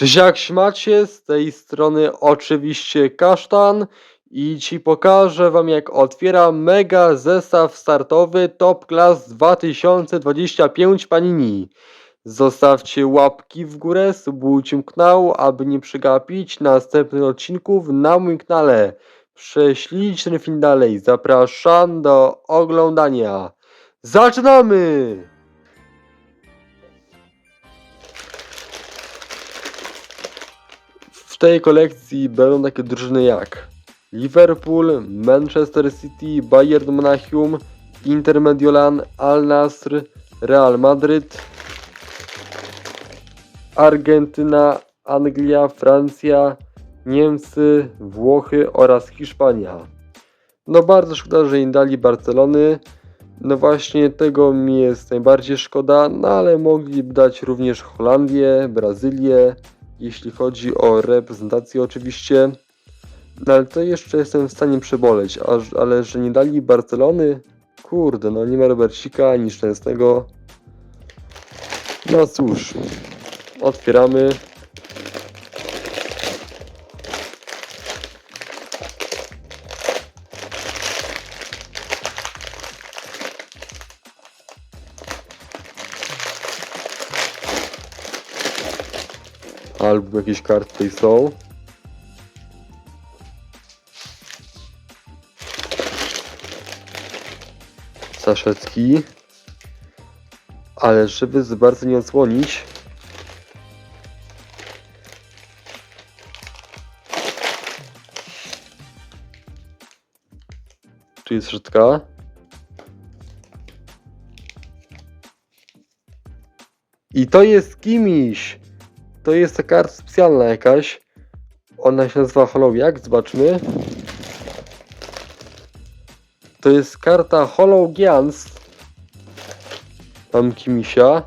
Cześć jak śmacie, z tej strony oczywiście Kasztan i ci pokażę wam jak otwieram mega zestaw startowy Top Class 2025 Panini. Zostawcie łapki w górę, subujcie kanał, aby nie przegapić następnych odcinków na moim kanale. Prześlijcie ten film dalej, zapraszam do oglądania. Zaczynamy! Tej kolekcji będą takie drużyny jak Liverpool, Manchester City, Bayern Monachium, Inter Mediolan, Al Nasr, Real Madryt, Argentyna, Anglia, Francja, Niemcy, Włochy oraz Hiszpania. No bardzo szkoda, że nie dali Barcelony. No właśnie tego mi jest najbardziej szkoda, no ale mogliby dać również Holandię, Brazylię, jeśli chodzi o reprezentację oczywiście. No ale to jeszcze jestem w stanie przeboleć, aż, ale że nie dali Barcelony, kurde, no nie ma Robercika ani Szczęsnego. No cóż, otwieramy. Albo jakieś karty tutaj są. Saszecki. Ale żeby za bardzo nie odsłonić. Tu jest szetka. I to jest kimiś. To jest ta karta specjalna jakaś. Ona się nazywa Hollow jak? Zobaczmy. To jest karta Hollow Giants. Mam Kimisia.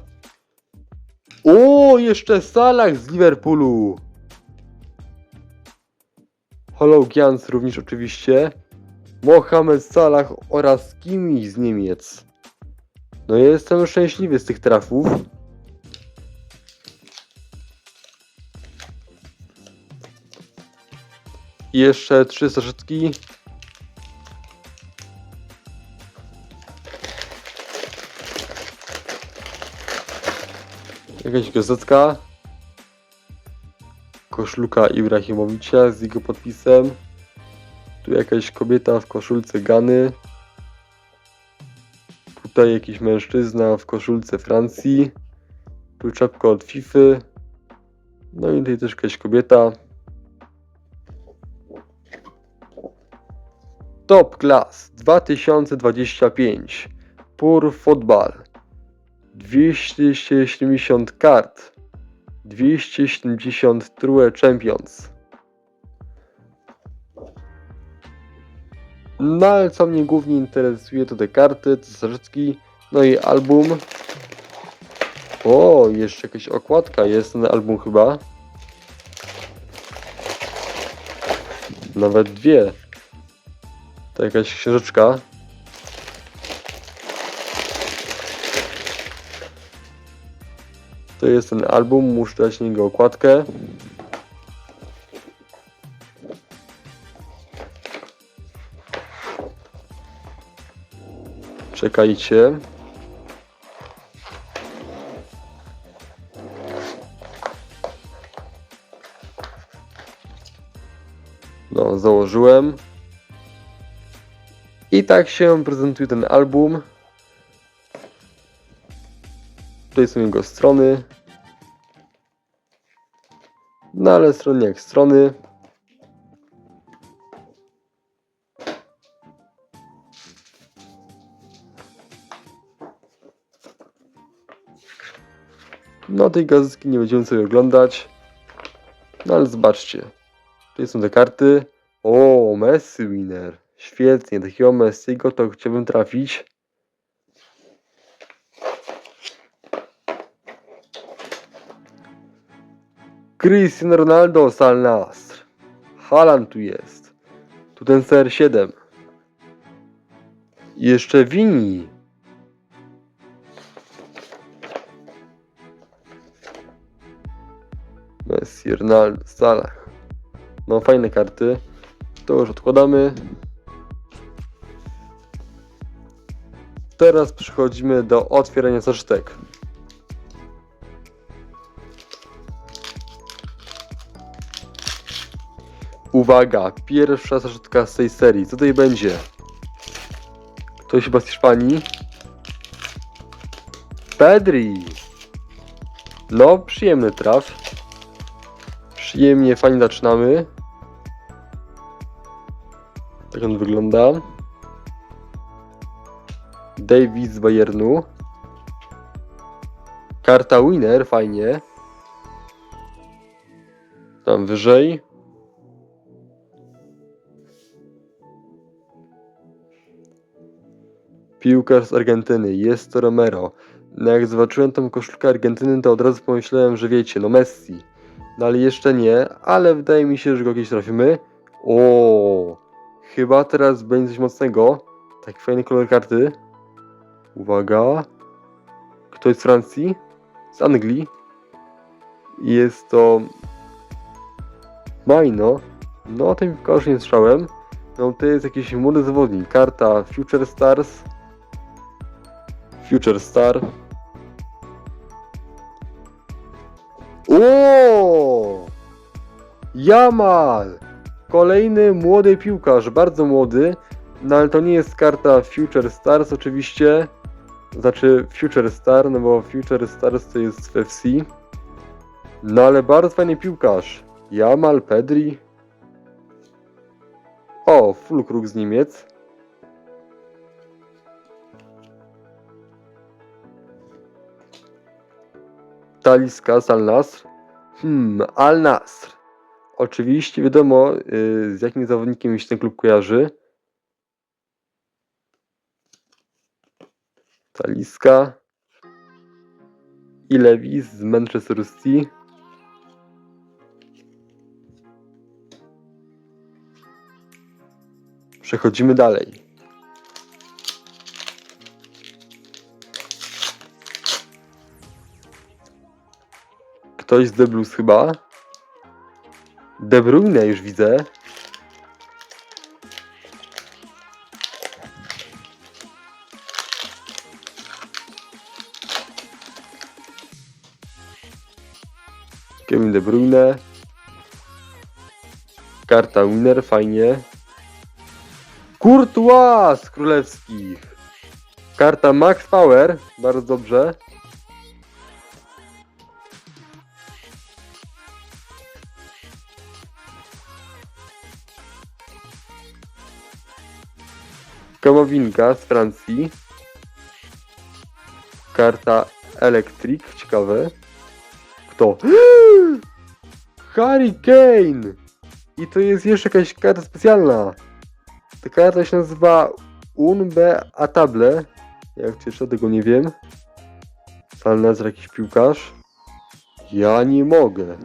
O, jeszcze Salah z Liverpoolu. Hollow Giants również oczywiście. Mohamed Salah oraz Kimi z Niemiec. No jestem szczęśliwy z tych trafów. I jeszcze trzy zaszczytki. Jakaś gazetka. Koszluka Ibrahimowicza z jego podpisem. Tu jakaś kobieta w koszulce Gany. Tutaj jakiś mężczyzna w koszulce Francji. Tu czapka od FIFA. No i tutaj też jakaś kobieta. Top Class 2025 Pur Football 270 kart 270 True Champions. No ale co mnie głównie interesuje to te karty, te no i album. O, jeszcze jakaś okładka jest na album chyba. Nawet dwie to jakaś książeczka. To jest ten album, muszę dać niego okładkę. Czekajcie. No, założyłem. I tak się prezentuje ten album. Tutaj są jego strony. No ale strony jak strony. No tej gazetki nie będziemy sobie oglądać. No ale zobaczcie. Tutaj są te karty. O, Messi Winner. Świetnie, takiego Messiego to chciałbym trafić. Cristiano Ronaldo z Al Nassr. Haaland tu jest. Tu ten CR7. I jeszcze Vini. Messi, Ronaldo, Salah. No fajne karty. To już odkładamy. Teraz przechodzimy do otwierania zażytek. Uwaga, pierwsza zażytka z tej serii. Co tutaj będzie? Ktoś chyba z Hiszpanii? Pedri! No, przyjemny traf. Przyjemnie, fajnie zaczynamy. Tak on wygląda. Davis z Bayernu. Karta winner, fajnie. Tam wyżej. Piłkarz z Argentyny, jest to Romero. No jak zobaczyłem tą koszulkę Argentyny, to od razu pomyślałem, że wiecie, no Messi. No ale jeszcze nie, ale wydaje mi się, że go kiedyś trafimy. O, chyba teraz będzie coś mocnego. Taki fajny kolor karty. Uwaga. Kto jest z Francji? Z Anglii. Jest to... Majno. No tym piłkarzu nie słyszałem. No to jest jakiś młody zawodnik. Karta Future Stars. Future Star. O! Jamal! Kolejny młody piłkarz, bardzo młody. No ale to nie jest karta Future Stars oczywiście. Znaczy Future Star, no bo Future Stars to jest FC. No ale bardzo fajny piłkarz. Jamal, Pedri. O, Fulkrug z Niemiec. Taliska z Al Nasr. Hmm, Al Nasr. Oczywiście wiadomo, y, z jakim zawodnikiem się ten klub kojarzy. Taliska. I Lewis z Manchester City. Przechodzimy dalej. Ktoś z The Blues chyba. De Bruyne już widzę. Kevin De Bruyne. Karta winner, fajnie. Courtois z królewskich. Karta Max Power, bardzo dobrze. Kamowinka z Francji. Karta Electric, ciekawe. Kto? Harry Kane! I to jest jeszcze jakaś karta specjalna. Ta karta się nazywa Unbe Atable. Jak jeszcze tego nie wiem. Sam nazwa jakiś piłkarz. Ja nie mogę.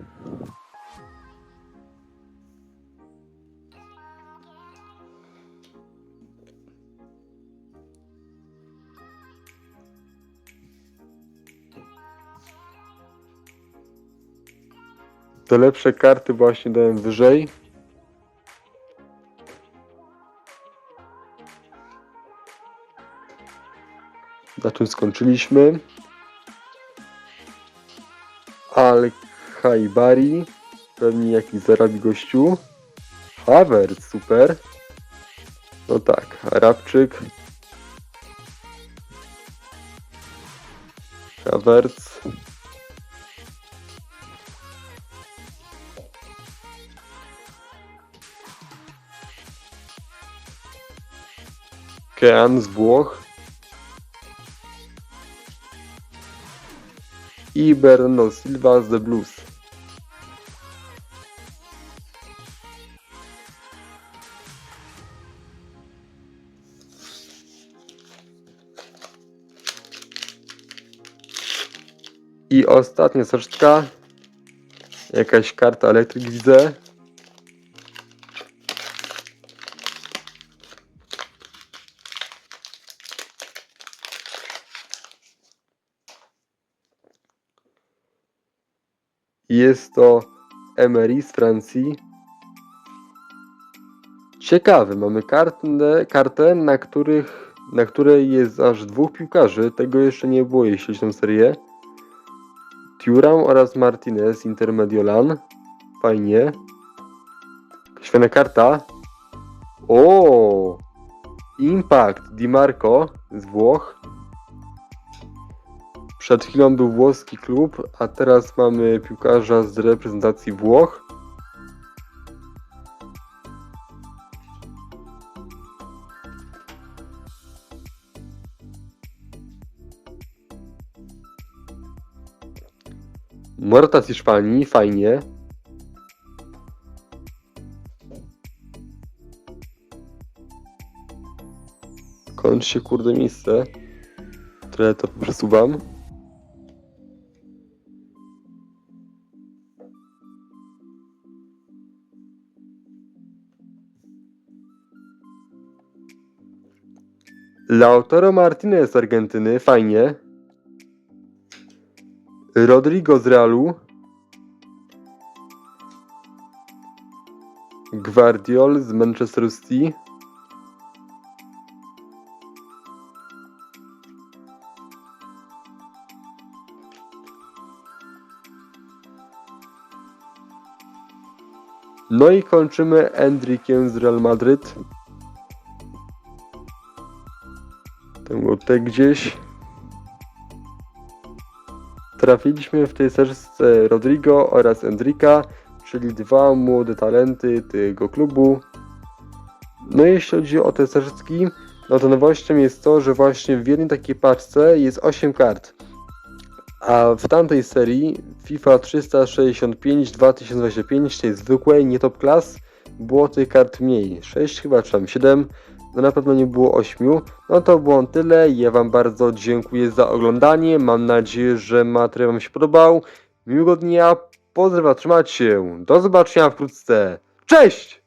Te lepsze karty właśnie dałem wyżej. Na czym skończyliśmy? Al Haibari. Pewnie jakiś zarabi gościu. Havertz, super. No tak, Arabczyk. Havertz. Kean z Włoch. I Bernardo Silva z The Blues. I ostatnia soczka. Jakaś karta elektryk widzę. Jest to Emery z Francji. Ciekawy, mamy kartę, kartę na, których, na której jest aż dwóch piłkarzy. Tego jeszcze nie było, jeśli chodzi o serię. Thuram oraz Martinez, Intermediolan. Fajnie. Świetna karta. O! Impact Di Marco z Włoch. Przed chwilą był włoski klub, a teraz mamy piłkarza z reprezentacji Włoch. Morata z Hiszpanii, fajnie. Kończy się kurde miejsce. Trochę to przesuwam. Lautaro Martinez z Argentyny, fajnie. Rodrigo z Realu. Guardiol z Manchester City. No i kończymy Endrikiem z Real Madryt. Ten był gdzieś. Trafiliśmy w tej serzce Rodrigo oraz Endrika, czyli dwa młode talenty tego klubu. No i jeśli chodzi o te serzki, no to nowością jest to, że właśnie w jednej takiej paczce jest 8 kart. A w tamtej serii FIFA 365 2025, tej zwykłej, nie top class, było tych kart mniej. 6 chyba, czy tam 7, no na pewno nie było 8. No to było tyle. Ja Wam bardzo dziękuję za oglądanie. Mam nadzieję, że materiał Wam się podobał. Miłego dnia, pozdrawiam, trzymajcie się. Do zobaczenia wkrótce. Cześć!